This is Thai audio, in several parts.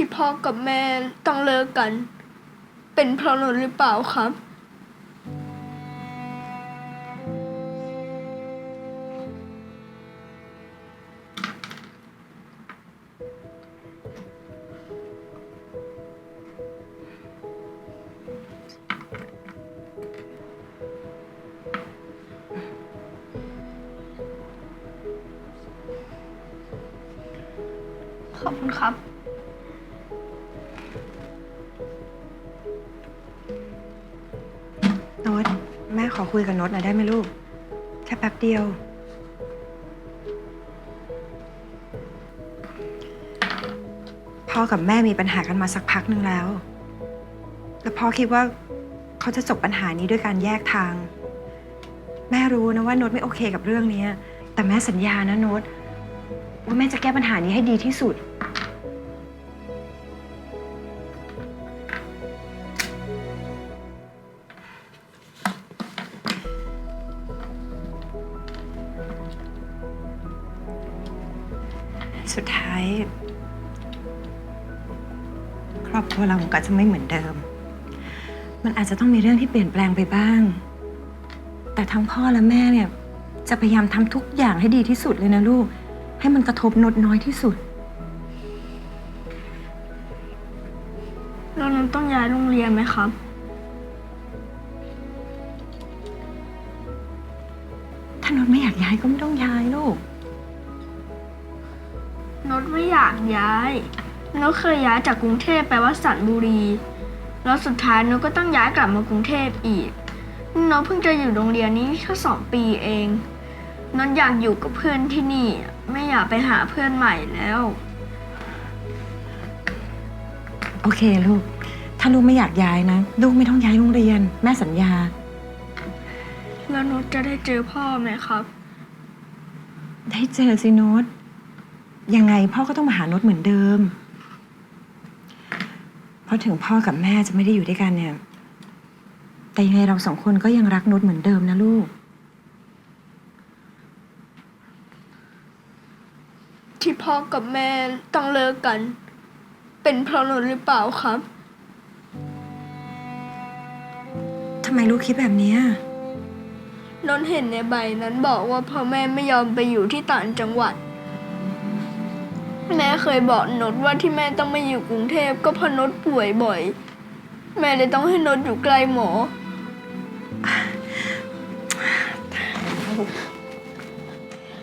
ที่พ่อกับแม่ต้องเลิกกัน เป็นเพราะหนูหรือเปล่าครับ ขอบคุณครับ อคุยกับโน้ตหน่อยได้ไหมลูก แค่แป๊บเดียว พ่อกับแม่มีปัญหากันมาสักพักหนึ่งแล้ว แล้วพ่อคิดว่าเขาจะจบปัญหานี้ด้วยการแยกทาง แม่รู้นะว่าโน้ตไม่โอเคกับเรื่องนี้ แต่แม่สัญญานะโน้ตว่าแม่จะแก้ปัญหานี้ให้ดีที่สุด สุดท้าย ครอบครัวเรามันก็จะไม่เหมือนเดิม มันอาจจะต้องมีเรื่องที่เปลี่ยนแปลงไปบ้าง แต่ทั้งพ่อและแม่เนี่ยจะพยายามทำทุกอย่างให้ดีที่สุดเลยนะลูก ให้มันกระทบนดน้อยที่สุด แล้วหนูต้องย้ายโรงเรียนไหมครับ ถ้านดไม่อยากย้ายก็ไม่ต้องย้ายลูก นดไม่อยากย้ายนดเคยย้ายจากกรุงเทพไปวัดสันบุรี แล้วสุดท้ายนดก็ต้องย้ายกลับมากรุงเทพอีกนดเพิ่งจะอยู่โรงเรียนนี้แค่สองปีเองนดอยากอยู่กับเพื่อนที่นี่ ไม่อยากไปหาเพื่อนใหม่แล้ว โอเคลูก ถ้าลูกไม่อยากย้ายนะ ลูกไม่ต้องย้ายโรงเรียน แม่สัญญา แล้วนดจะได้เจอพ่อไหมครับ ได้เจอสิโน้ต ยังไงพ่อก็ต้องมาหาโน้ตเหมือนเดิม เพราะถึงพ่อกับแม่จะไม่ได้อยู่ด้วยกันเนี่ย แต่ยังไงเราสองคนก็ยังรักโน้ตเหมือนเดิมนะลูก ที่พ่อกับแม่ต้องเลิกกัน เป็นเพราะหนูหรือเปล่าครับ ทำไมลูกคิดแบบเนี้ยนนท์เห็นในใบนั้นบอกว่าพ่อแม่ไม่ยอมไปอยู่ที่ต่างจังหวัด แม่เคยบอกนดว่าที่แม่ต้องมาอยู่กรุงเทพก็เพราะนดป่วยบ่อย แม่เลยต้องให้นดอยู่ใกล้หมอ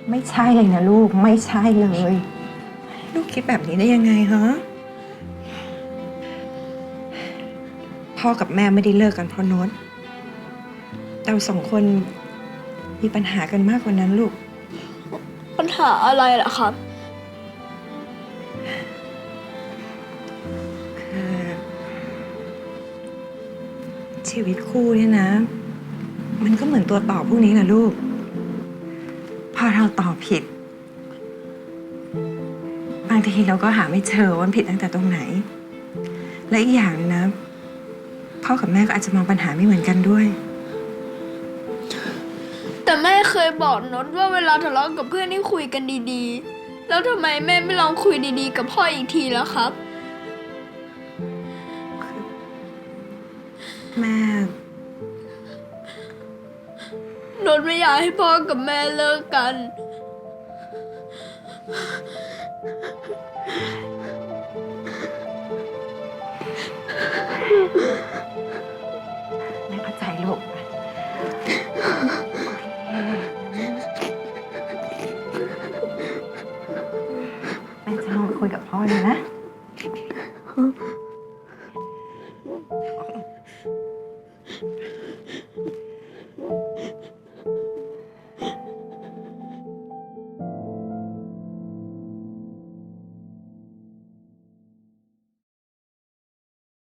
ไม่ใช่เลยนะลูกไม่ใช่เลย ลูกคิดแบบนี้ได้ยังไงฮะพ่อกับแม่ไม่ได้เลิกกันเพราะโน้ตเราสองคนมีปัญหากันมากกว่านั้นลูก ปัญหาอะไรล่ะครับ ชีวิตคู่เนี่ยนะ มันก็เหมือนตัวต่อพวกนี้แหละลูก พอเราตอบผิด บางทีเราก็หาไม่เจอว่าผิดตั้งแต่ตรงไหน และอีกอย่างนะ พ่อกับแม่ก็อาจจะมองปัญหาไม่เหมือนกันด้วย แต่แม่เคยบอกนดว่าเวลาทะเลาะกับเพื่อนให้คุยกันดีๆ แล้วทำไมแม่ไม่ลองคุยดีๆ กับพ่ออีกทีแล้วครับ แม่นดไม่อยากให้พ่อกับแม่เลิกกัน แม่เข้าใจลูก แม่จะลองคุยกับพ่อเลยนะ Thank you.